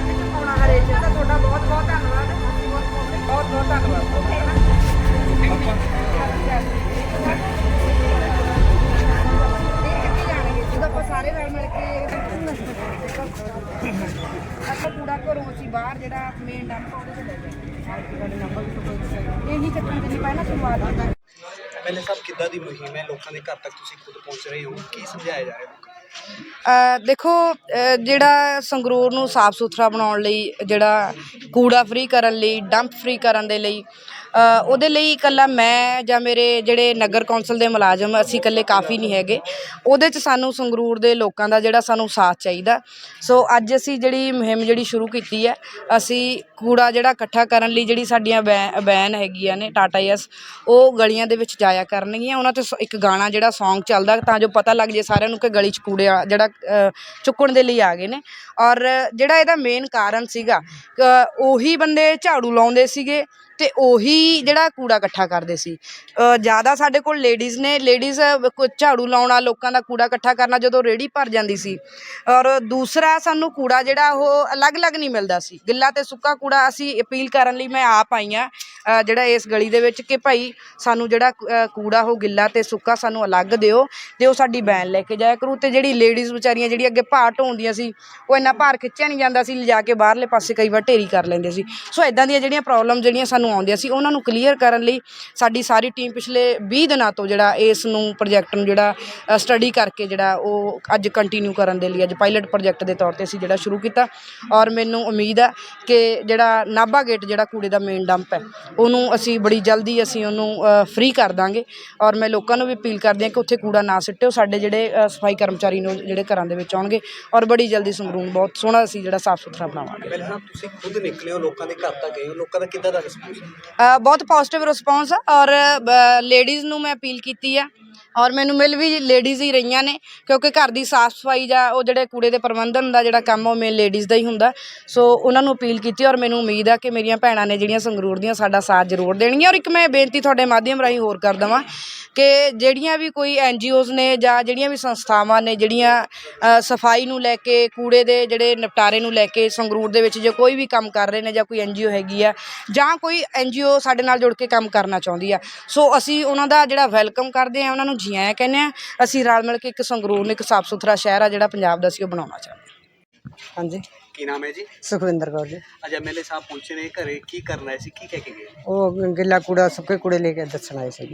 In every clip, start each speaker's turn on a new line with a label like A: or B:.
A: ਉਹਨੂੰ ਅਲੱਗ ਚੁਕਾਉਣਾ ਹਰੇਕ ਦਾ ਤੁਹਾਡਾ ਬਹੁਤ ਬਹੁਤ ਧੰਨਵਾਦ। ਬਹੁਤ ਬਹੁਤ ਧੰਨਵਾਦ। ਓਕੇ ਨਾ। ਇਹ ਕਿੱਥੇ ਜਾਣਗੇ? ਜਦੋਂ ਆਪਾਂ ਸਾਰੇ ਰਲ ਮਿਲ ਕੇ ਆਪਾਂ ਕੂੜਾ ਘਰੋਂ ਅਸੀਂ ਬਾਹਰ ਜਿਹੜਾ ਮੇਨ ਡੰਪ ਉਹਦੇ ਤੇ ਲੈ ਜਾਂਦੇ ਇਹੀ ਚੱਕਰ ਦੇ ਲਈ ਪਹਿਲਾਂ ਸ਼ੁਰੂਆਤ
B: ਸਾਹਿਬ ਕਿੱਦਾਂ ਦੀ ਮੁਹਿੰਮ ਹੈ? ਲੋਕਾਂ ਦੇ ਘਰ ਤੱਕ ਤੁਸੀਂ ਖੁਦ ਪਹੁੰਚ ਰਹੇ ਹੋ। ਕੀ ਸਮਝਾਇਆ ਜਾ ਰਿਹਾ?
A: ਦੇਖੋ ਜਿਹੜਾ ਸੰਗਰੂਰ ਨੂੰ ਸਾਫ਼ ਸੁਥਰਾ ਬਣਾਉਣ ਲਈ ਜਿਹੜਾ ਕੂੜਾ ਫ੍ਰੀ ਕਰਨ ਲਈ ਡੰਪ ਫ੍ਰੀ ਕਰਨ ਦੇ ਲਈ ਉਹਦੇ ਲਈ ਇਕੱਲਾ ਮੈਂ ਜਾਂ ਮੇਰੇ ਜਿਹੜੇ ਨਗਰ ਕੌਂਸਲ ਦੇ ਮੁਲਾਜ਼ਮ, ਅਸੀਂ ਇਕੱਲੇ ਕਾਫੀ ਨਹੀਂ ਹੈਗੇ। ਉਹਦੇ 'ਚ ਸਾਨੂੰ ਸੰਗਰੂਰ ਦੇ ਲੋਕਾਂ ਦਾ ਜਿਹੜਾ ਸਾਨੂੰ ਸਾਥ ਚਾਹੀਦਾ। ਸੋ ਅੱਜ ਅਸੀਂ ਜਿਹੜੀ ਮੁਹਿੰਮ ਜਿਹੜੀ ਸ਼ੁਰੂ ਕੀਤੀ ਹੈ, ਅਸੀਂ ਕੂੜਾ ਜਿਹੜਾ ਇਕੱਠਾ ਕਰਨ ਲਈ ਜਿਹੜੀ ਸਾਡੀਆਂ ਵੈ- ਵੈਨ ਹੈਗੀਆਂ ਨੇ, ਟਾਟਾ ਯਸ, ਉਹ ਗਲੀਆਂ ਦੇ ਵਿੱਚ ਜਾਇਆ ਕਰਨਗੀਆਂ। ਉਹਨਾਂ ਤੇ ਸ- ਇੱਕ ਗਾਣਾ ਜਿਹੜਾ Song ਚੱਲਦਾ, ਤਾਂ ਜੋ ਪਤਾ ਲੱਗ ਜੇ ਸਾਰਿਆਂ ਨੂੰ ਕਿ ਗਲੀ 'ਚ ਕੂੜੇ ਜਿਹੜਾ ਚੁੱਕਣ ਦੇ ਲਈ ਆ ਗਏ ਨੇ। ਔਰ ਜਿਹੜਾ ਇਹਦਾ ਮੇਨ ਕਾਰਨ ਸੀਗਾ ਉਹੀ ਬੰਦੇ ਝਾੜੂ ਲਾਉਂਦੇ ਸੀਗੇ ਤੇ ਉਹੀ ਜਿਹੜਾ ਕੂੜਾ ਇਕੱਠਾ ਕਰਦੇ ਸੀ। ਜ਼ਿਆਦਾ ਸਾਡੇ ਕੋਲ ਲੇਡੀਜ਼ ਨੇ ਲੇਡੀਜ਼ ਝਾੜੂ ਲਾਉਣਾ ਲੋਕਾਂ ਦਾ ਕੂੜਾ ਇਕੱਠਾ ਕਰਨਾ ਜਦੋਂ ਰੇੜੀ ਭਰ ਜਾਂਦੀ ਸੀ। ਔਰ ਦੂਸਰਾ ਸਾਨੂੰ ਕੂੜਾ ਜਿਹੜਾ ਉਹ ਅਲੱਗ-ਅਲੱਗ ਨਹੀਂ ਮਿਲਦਾ ਸੀ। ਗਿੱਲਾ ਤੇ ਸੁੱਕਾ ਕੂੜਾ ਅਸੀਂ ਅਪੀਲ ਕਰਨ ਲਈ ਮੈਂ ਆਪ ਆਈ ਹਾਂ ਜਿਹੜਾ ਇਸ ਗਲੀ ਦੇ ਵਿੱਚ ਕਿ ਭਾਈ ਸਾਨੂੰ ਜਿਹੜਾ ਕੂੜਾ ਉਹ ਗਿੱਲਾ ਤੇ ਸੁੱਕਾ ਸਾਨੂੰ ਅਲੱਗ ਦਿਓ, ਤੇ ਉਹ ਸਾਡੀ ਬੈਨ ਲੈ ਕੇ ਜਾਇਆ ਕਰੂ, ਤੇ ਜਿਹੜੀ ਲੇਡੀਜ਼ ਵਿਚਾਰੀਆਂ ਜਿਹੜੀ ਅੱਗੇ ਭਾਰ ਢੋਂਦੀਆਂ ਸੀ, ਉਹ ਇੰਨਾ ਭਾਰ ਖਿੱਚਿਆ ਨਹੀਂ ਜਾਂਦਾ ਸੀ, ਲਿਜਾ ਕੇ ਬਾਹਰਲੇ ਪਾਸੇ ਕਈ ਵਾਰ ਢੇਰੀ ਕਰ ਲੈਂਦੇ ਸੀ। ਸੋ ਇਦਾਂ ਦੀਆਂ ਜਿਹੜੀਆਂ ਪ੍ਰੋਬਲਮ ਜਿਹੜੀਆਂ ਸਾਨੂੰ ਆਉਂਦੀਆਂ ਸੀ, ਉਹਨਾਂ ਨੂੰ ਕਲੀਅਰ ਕਰਨ ਲਈ ਸਾਡੀ ਸਾਰੀ ਟੀਮ ਪਿਛਲੇ 20 ਦਿਨਾਂ ਤੋਂ ਜਿਹੜਾ ਇਸ ਨੂੰ ਪ੍ਰੋਜੈਕਟ ਨੂੰ ਜਿਹੜਾ ਸਟੱਡੀ ਕਰਕੇ ਜਿਹੜਾ ਉਹ ਅੱਜ ਕੰਟੀਨਿਊ ਕਰਨ ਦੇ ਲਈ ਅੱਜ ਪਾਇਲਟ ਪ੍ਰੋਜੈਕਟ ਦੇ ਤੌਰ ਤੇ ਅਸੀਂ ਜਿਹੜਾ ਸ਼ੁਰੂ ਕੀਤਾ। ਔਰ ਮੈਨੂੰ ਉਮੀਦ ਹੈ ਕਿ ਜਿਹੜਾ ਨਾਭਾ ਗੇਟ ਜਿਹੜਾ ਕੂੜੇ ਦਾ ਮੇਨ ਡੰਪ ਹੈ ਉਹਨੂੰ ਅਸੀਂ ਬੜੀ ਜਲਦੀ ਅਸੀਂ ਉਹਨੂੰ ਫ੍ਰੀ ਕਰ ਦਾਂਗੇ। ਔਰ ਮੈਂ ਲੋਕਾਂ ਨੂੰ ਵੀ ਅਪੀਲ ਕਰਦੀ ਹਾਂ ਕਿ ਉੱਥੇ ਕੂੜਾ ਨਾ ਸਿੱਟਿਓ ਸਾਡੇ ਜਿਹੜੇ ਸਫ਼ਾਈ ਕਰਮਚਾਰੀ ਨੂੰ ਜਿਹੜੇ ਘਰਾਂ ਦੇ ਵਿੱਚ ਆਉਣਗੇ। ਔਰ ਬੜੀ ਜਲਦੀ ਸੰਗਰੂਨ ਬਹੁਤ ਸੋਹਣਾ ਅਸੀਂ ਜਿਹੜਾ ਸਾਫ਼ ਸੁਥਰਾ ਬਣਾਵਾਂਗੇ।
B: ਐਮਐਲਏ ਸਾਹਿਬ ਤੁਸੀਂ ਖੁਦ ਨਿਕਲੇ ਹੋ ਲੋਕਾਂ ਦੇ ਘਰ ਤੱਕ ਗਏ ਹੋ। ਲੋਕਾਂ ਦਾ ਕਿੱਦਾਂ ਦਾ ਰਿਸਪੌਂਸ
A: ਬਹੁਤ ਪੋਜ਼ਿਟਿਵ ਰਿਸਪੌਂਸ ਆ। ਔਰ ਲੇਡੀਜ਼ ਨੂੰ ਮੈਂ ਅਪੀਲ ਕੀਤੀ ਆ। ਔਰ ਮੈਨੂੰ ਮਿਲ ਵੀ ਲੇਡੀਜ਼ ਹੀ ਰਹੀਆਂ ਨੇ ਕਿਉਂਕਿ ਘਰ ਦੀ ਸਾਫ਼ ਸਫ਼ਾਈ ਜਾਂ ਉਹ ਜਿਹੜੇ ਕੂੜੇ ਦੇ ਪ੍ਰਬੰਧਨ ਦਾ ਜਿਹੜਾ ਕੰਮ ਉਹ ਮੇਨ ਲੇਡੀਜ਼ ਦਾ ਹੀ ਹੁੰਦਾ। ਸੋ ਉਹਨਾਂ ਨੂੰ ਅਪੀਲ ਕੀਤੀ ਔਰ ਮੈਨੂੰ ਉਮੀਦ ਆ ਕਿ ਮੇਰੀਆਂ ਭੈਣਾਂ ਨੇ ਜਿਹੜੀਆਂ ਸੰਗਰੂਰ ਦੀਆਂ ਸਾਡਾ ਸਾਥ ਜ਼ਰੂਰ ਦੇਣਗੀਆਂ। ਔਰ ਇੱਕ ਮੈਂ ਬੇਨਤੀ ਤੁਹਾਡੇ ਮਾਧਿਅਮ ਰਾਹੀਂ ਹੋਰ ਕਰ ਦਵਾਂ ਕਿ ਜਿਹੜੀਆਂ ਵੀ ਕੋਈ ਐਨਜੀਓਜ਼ ਨੇ ਜਾਂ ਜਿਹੜੀਆਂ ਵੀ ਸੰਸਥਾਵਾਂ ਨੇ, ਜਿਹੜੀਆਂ ਸਫ਼ਾਈ ਨੂੰ ਲੈ ਕੇ, ਕੂੜੇ ਦੇ ਜਿਹੜੇ ਨਿਪਟਾਰੇ ਨੂੰ ਲੈ ਕੇ, ਸੰਗਰੂਰ ਦੇ ਵਿੱਚ ਜੇ ਕੋਈ ਵੀ ਕੰਮ ਕਰ ਰਹੇ ਨੇ ਜਾਂ ਕੋਈ ਐਨਜੀਓ ਹੈਗੀ ਆ, ਜਾਂ ਕੋਈ ਐਨਜੀਓ ਸਾਡੇ ਨਾਲ ਜੁੜ ਕੇ ਕੰਮ ਕਰਨਾ ਚਾਹੁੰਦੀ ਆ। ਸੋ ਅਸੀਂ ਉਹਨਾਂ ਦਾ ਜਿਹੜਾ ਵੈਲਕਮ ਕਰਦੇ ਆ, ਉਹਨਾਂ ਨੂੰ ਜੀ ਆਇਆਂ ਕਹਿੰਦੇ ਆ, ਅਸੀਂ ਰਲ ਮਿਲ ਕੇ ਇੱਕ ਸੰਗਰੂਰ ਨੂੰ ਇੱਕ ਸਾਫ਼ ਸੁਥਰਾ ਸ਼ਹਿਰ ਆ ਜਿਹੜਾ ਪੰਜਾਬ ਦਾ ਅਸੀਂ ਉਹ ਬਣਾਉਣਾ ਚਾਹੁੰਦੇ ਹਾਂ
C: ਹਾਂਜੀ।
B: ਕੀ ਨਾਮ ਹੈ ਜੀ?
C: ਸੁਖਵਿੰਦਰ ਕੌਰ ਜੀ।
B: ਅੱਜ ਐਮਐਲਏ ਸਾਹਿਬ ਪਹੁੰਚੇ ਨੇ ਘਰੇ ਕੀ ਕਰਨਾ ਸੀ ਕੀ ਕਹਿ ਕੇ ਗਏ?
C: ਉਹ ਗਿੱਲਾ ਕੂੜਾ ਸੁੱਕੇ ਕੂੜੇ ਲੈ ਕੇ ਦੱਸਣ ਆਏ ਸੀ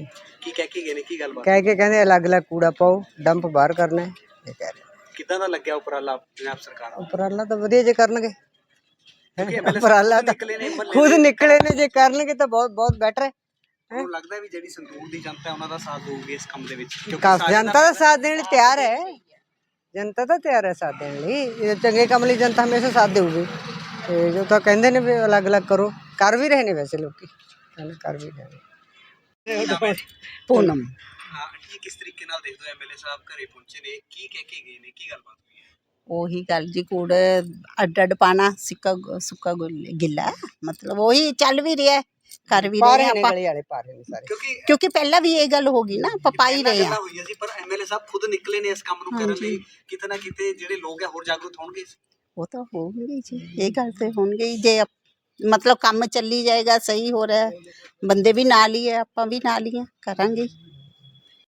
B: ਕੀ ਕਹਿ ਕੇ ਗਏ ਨੇ ਕੀ ਗੱਲਬਾਤ?
C: ਕਹਿ ਕੇ ਕਹਿੰਦੇ ਅਲੱਗ-ਅਲੱਗ ਕੂੜਾ ਪਾਓ ਡੰਪ ਬਾਹਰ ਕਰਨਾ ਹੈ ਇਹ ਕਹਿ ਰਹੇ।
B: ਕਿੱਦਾਂ ਦਾ ਲੱਗਿਆ ਉਪਰਾਲਾ ਪੰਜਾਬ ਸਰਕਾਰ ਦਾ?
C: ਉਪਰਾਲਾ ਤਾਂ ਵਧੀਆ ਜੇ ਕਰਨਗੇ।
B: ਕਿਉਂਕਿ MLA
C: ਉਪਰਾਲਾ ਤਾਂ
B: ਨਿਕਲੇ ਨੇ ਮੁਹੱਲੇ
C: ਖੁਦ। ਨਿਕਲੇ ਨੇ ਜੇ ਕਰਨਗੇ ਤਾਂ ਬਹੁਤ ਬਹੁਤ ਬੈਟਰ ਹੈ।
B: ਤੁਹਾਨੂੰ ਲੱਗਦਾ ਵੀ ਜਿਹੜੀ ਸੰਗਰੂਰ ਦੀ ਜਨਤਾ ਹੈ ਉਹਨਾਂ ਦਾ ਸਾਥ ਦੇਊਗੀ ਇਸ ਕੰਮ ਦੇ ਵਿੱਚ ਸਾਰਿਆਂ
C: ਜਨਤਾ ਦਾ ਸਾਥ ਦੇਣ ਲਈ ਤਿਆਰ ਹੈ। ਜਨਤਾ ਤਾਂ ਤਿਆਰ ਹੈ ਸਾਥ ਦੇਣ ਲਈ। ਇਹ ਚੰਗੇ ਕੰਮ ਲਈ ਜਨਤਾ ਹਮੇਸ਼ਾ ਸਾਥ ਦੇਊਗੀ। ਤੇ ਜੋ ਤਾਂ ਕਹਿੰਦੇ ਨੇ ਵੀ ਅਲੱਗ-ਅਲੱਗ ਕਰੋ। ਕਰ ਵੀ ਰਹੇ ਨੇ ਵੈਸੇ ਲੋਕੀ। ਹੈ ਨਾ ਕਰ ਵੀ ਰਹੇ ਨੇ।
D: ਪੂਨਮ।
B: ਹਾਂ ਆਂਟੀ ਕਿਸ ਤਰੀਕੇ ਨਾਲ ਦੇਖਦੇ ਹੋ ਐਮਐਲਏ ਸਾਹਿਬ ਘਰੇ ਪਹੁੰਚੇ ਨੇ। ਕੀ ਕਹਿ ਕੇ ਗਏ ਨੇ? ਕੀ ਗੱਲਬਾਤ ਹੋਈ ਹੈ?
D: ਉਹੀ ਗੱਲ ਜੀ ਕੂੜੇ ਅੱਡ ਅੱਡ ਪਾਣਾ ਸਿੱਕਾ ਸੁੱਕਾ ਗੁੱਲ- ਮਤਲਬ ਉਹੀ ਚੱਲ ਵੀ ਰਿਹਾ। ਕਰ ਵੀ ਰਹੇ
C: ਨੇ
D: ਆਪਾਂ।
C: ਗਲੀ ਵਾਲੇ ਪਾ ਰਹੇ ਨੇ ਸਾਰੇ।
B: ਕਿਉਂਕਿ
D: ਕਿਉਂਕਿ ਪਹਿਲਾਂ ਵੀ ਇਹ ਗੱਲ ਹੋ ਗਈ ਨਾ ਆਪਾਂ ਪਾ ਹੀ। ਰਹੇ
B: ਸੀ ਪਰ ਐਮਐਲਏ ਸਾਹਿਬ ਖੁਦ ਨਿਕਲੇ ਨੇ ਇਸ ਕੰਮ ਨੂੰ ਕਰਨ ਲਈ। ਕਿਤੇ ਨਾ ਕਿਤੇ ਜਿਹੜੇ ਲੋਕ ਹੈ ਹੋਰ ਜਾਗਰੂਕ ਹੋਣਗੇ
D: ਉਹ ਤਾਂ ਹੋਣਗੇ ਜੀ ਇਹ ਗੱਲ ਤੇ ਹੋਣਗੇ ਹੀ। ਜੇ ਮਤਲਬ ਕੰਮ ਚੱਲੀ ਜਾਏਗਾ ਸਹੀ ਹੋ ਰਿਹਾ ਹੈ, ਬੰਦੇ ਵੀ ਨਾਲ ਹੀ ਹੈ ਆਪਾਂ ਵੀ ਨਾਲ ਹੀ ਹੈ ਕਰਾਂਗੇ